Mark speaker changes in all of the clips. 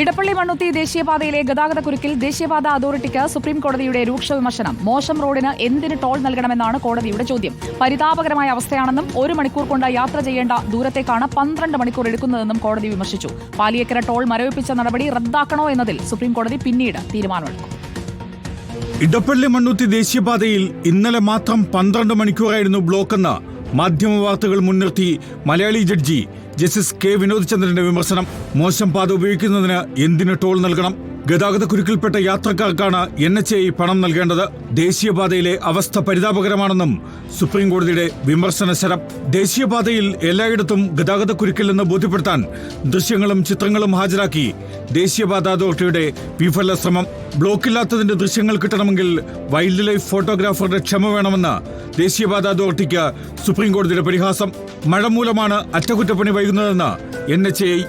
Speaker 1: ഇടപ്പള്ളി മണ്ണുത്തി ദേശീയപാതയിലെ ഗതാഗത കുരുക്കിൽ ദേശീയപാത അതോറിറ്റിക്ക് സുപ്രീം കോടതിയുടെ രൂക്ഷ വിമർശനം. മോശം റോഡിന് എന്തിന് ടോൾ നൽകണമെന്നാണ് കോടതിയുടെ ചോദ്യം. പരിതാപകരമായ അവസ്ഥയാണെന്നും ഒരു മണിക്കൂർ കൊണ്ട് യാത്ര ചെയ്യേണ്ട ദൂരത്തേക്കാണ് പന്ത്രണ്ട് മണിക്കൂർ എടുക്കുന്നതെന്നും കോടതി വിമർശിച്ചു. പാലിയേക്കര ടോൾ മരവിപ്പിച്ച നടപടി റദ്ദാക്കണോ എന്നതിൽ സുപ്രീം കോടതി പിന്നീട് തീരുമാനമെടുക്കും.
Speaker 2: ഇടപ്പള്ളി മണ്ണുത്തി ദേശീയപാതയിൽ ഇന്നലെ മാത്രം പന്ത്രണ്ട് മണിക്കൂറായിരുന്നു ബ്ലോക്കെന്ന് മാധ്യമ വാർത്തകൾ മുൻനിർത്തി Malayali judge justice K Vinod ചന്ദ്രന്റെ വിമർശനം മോശം പാത ഉപയോഗിക്കുന്നതിന് എന്തിന് ടോൾ നൽകണം? ഗതാഗത കുരുക്കിൽപ്പെട്ട യാത്രക്കാർക്കാണ് എൻ എച്ച് ഐ പണം നൽകേണ്ടത്. ദേശീയപാതയിലെ അവസ്ഥ പരിതാപകരമാണെന്നും സുപ്രീംകോടതിയുടെ വിമർശന ശരം ദേശീയപാതയിൽ എല്ലായിടത്തും ഗതാഗത കുരുക്കില്ലെന്ന് ബോധ്യപ്പെടുത്താൻ ദൃശ്യങ്ങളും ചിത്രങ്ങളും ഹാജരാക്കി ദേശീയപാത അതോറിറ്റിയുടെ വിഫല ശ്രമം. ബ്ലോക്കില്ലാത്തതിന്റെ ദൃശ്യങ്ങൾ കിട്ടണമെങ്കിൽ വൈൽഡ് ലൈഫ് ഫോട്ടോഗ്രാഫറുടെ ക്ഷമ വേണമെന്ന് ദേശീയപാത അതോറിറ്റിക്ക് സുപ്രീംകോടതിയുടെ പരിഹാസം. മഴ മൂലമാണ് അറ്റകുറ്റപ്പണി വൈകുന്നതെന്ന് എൻ എച്ച് ഐ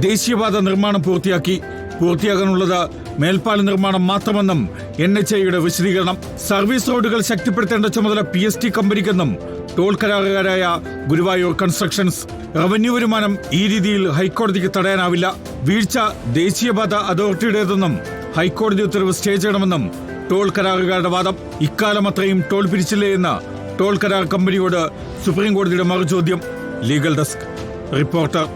Speaker 2: ദേശീയപാത നിർമ്മാണം പൂർത്തിയാക്കി. പൂർത്തിയാകാനുള്ളത് മേൽപ്പാല നിർമ്മാണം മാത്രമെന്നും എൻ എച്ച് ഐയുടെ വിശദീകരണം. സർവീസ് റോഡുകൾ ശക്തിപ്പെടുത്തേണ്ട ചുമതല പി എസ് ടി കമ്പനിക്കെന്നും ടോൾ കരാറുകാരായ ഗുരുവായൂർ കൺസ്ട്രക്ഷൻസ് റവന്യൂ വരുമാനം ഈ രീതിയിൽ ഹൈക്കോടതിക്ക് തടയാനാവില്ല. വീഴ്ച ദേശീയപാത അതോറിറ്റിയുടേതെന്നും ഹൈക്കോടതി ഉത്തരവ് സ്റ്റേ ചെയ്യണമെന്നും ടോൾ കരാറുകാരുടെ വാദം. ഇക്കാലം അത്രയും ടോൾ പിരിച്ചില്ലേ എന്ന് ടോൾ കരാർ കമ്പനിയോട് സുപ്രീം കോടതിയുടെ മറുചോദ്യം. Legal desk. റിപ്പോർട്ടർ